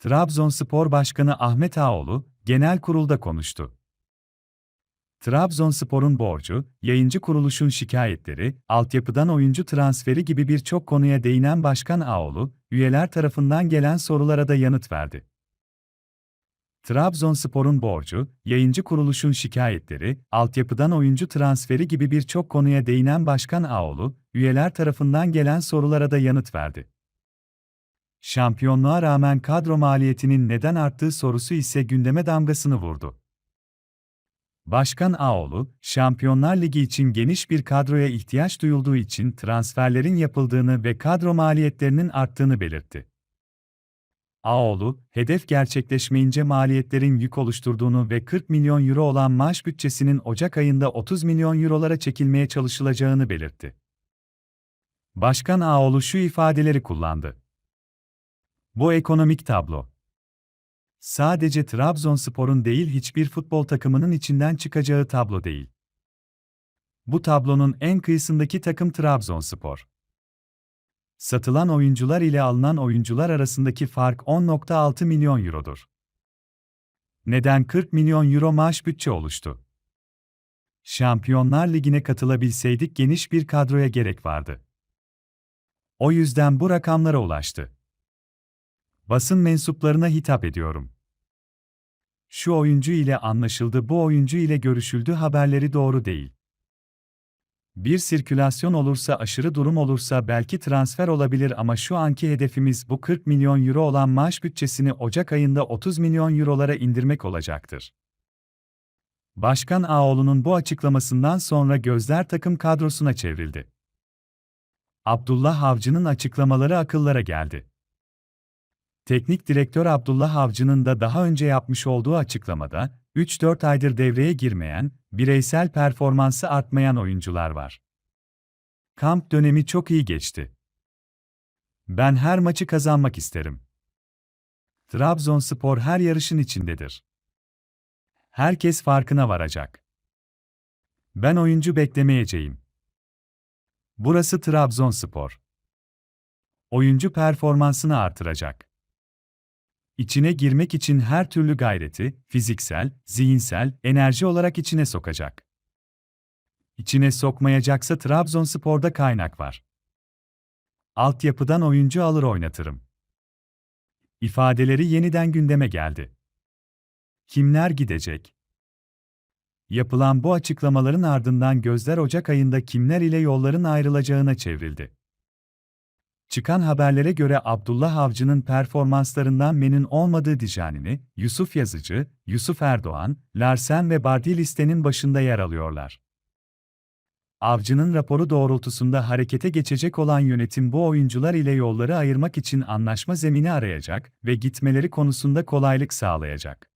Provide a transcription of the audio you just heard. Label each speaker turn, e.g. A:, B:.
A: Trabzonspor Başkanı Ahmet Ağoğlu, genel kurulda konuştu. Trabzonspor'un borcu, yayıncı kuruluşun şikayetleri, altyapıdan oyuncu transferi gibi birçok konuya değinen Başkan Ağoğlu, üyeler tarafından gelen sorulara da yanıt verdi. Trabzonspor'un borcu, yayıncı kuruluşun şikayetleri, altyapıdan oyuncu transferi gibi birçok konuya değinen Başkan Ağoğlu, üyeler tarafından gelen sorulara da yanıt verdi. Şampiyonluğa rağmen kadro maliyetinin neden arttığı sorusu ise gündeme damgasını vurdu. Başkan Ağoğlu, Şampiyonlar Ligi için geniş bir kadroya ihtiyaç duyulduğu için transferlerin yapıldığını ve kadro maliyetlerinin arttığını belirtti. Ağoğlu, hedef gerçekleşmeyince maliyetlerin yük oluşturduğunu ve 40 milyon euro olan maaş bütçesinin Ocak ayında 30 milyon eurolara çekilmeye çalışılacağını belirtti. Başkan Ağoğlu şu ifadeleri kullandı. Bu ekonomik tablo. Sadece Trabzonspor'un değil hiçbir futbol takımının içinden çıkacağı tablo değil. Bu tablonun en kıyısındaki takım Trabzonspor. Satılan oyuncular ile alınan oyuncular arasındaki fark 10.6 milyon eurodur. Neden 40 milyon euro maaş bütçe oluştu? Şampiyonlar Ligi'ne katılabilseydik geniş bir kadroya gerek vardı. O yüzden bu rakamlara ulaştı. Basın mensuplarına hitap ediyorum. Şu oyuncu ile anlaşıldı, bu oyuncu ile görüşüldü haberleri doğru değil. Bir sirkülasyon olursa, aşırı durum olursa belki transfer olabilir ama şu anki hedefimiz bu 40 milyon euro olan maaş bütçesini Ocak ayında 30 milyon eurolara indirmek olacaktır. Başkan Ağoğlu'nun bu açıklamasından sonra gözler takım kadrosuna çevrildi. Abdullah Avcı'nın açıklamaları akıllara geldi. Teknik direktör Abdullah Avcı'nın da daha önce yapmış olduğu açıklamada, 3-4 aydır devreye girmeyen, bireysel performansı artmayan oyuncular var. Kamp dönemi çok iyi geçti. Ben her maçı kazanmak isterim. Trabzonspor her yarışın içindedir. Herkes farkına varacak. Ben oyuncu beklemeyeceğim. Burası Trabzonspor. Oyuncu performansını artıracak. İçine girmek için her türlü gayreti, fiziksel, zihinsel, enerji olarak içine sokacak. İçine sokmayacaksa Trabzonspor'da kaynak var. Altyapıdan oyuncu alır oynatırım. İfadeleri yeniden gündeme geldi. Kimler gidecek? Yapılan bu açıklamaların ardından gözler Ocak ayında kimler ile yolların ayrılacağına çevrildi. Çıkan haberlere göre Abdullah Avcı'nın performanslarından memnun olmadığı Dijanini, Yusuf Yazıcı, Yusuf Erdoğan, Larsen ve Bardi listenin başında yer alıyorlar. Avcı'nın raporu doğrultusunda harekete geçecek olan yönetim bu oyuncular ile yolları ayırmak için anlaşma zemini arayacak ve gitmeleri konusunda kolaylık sağlayacak.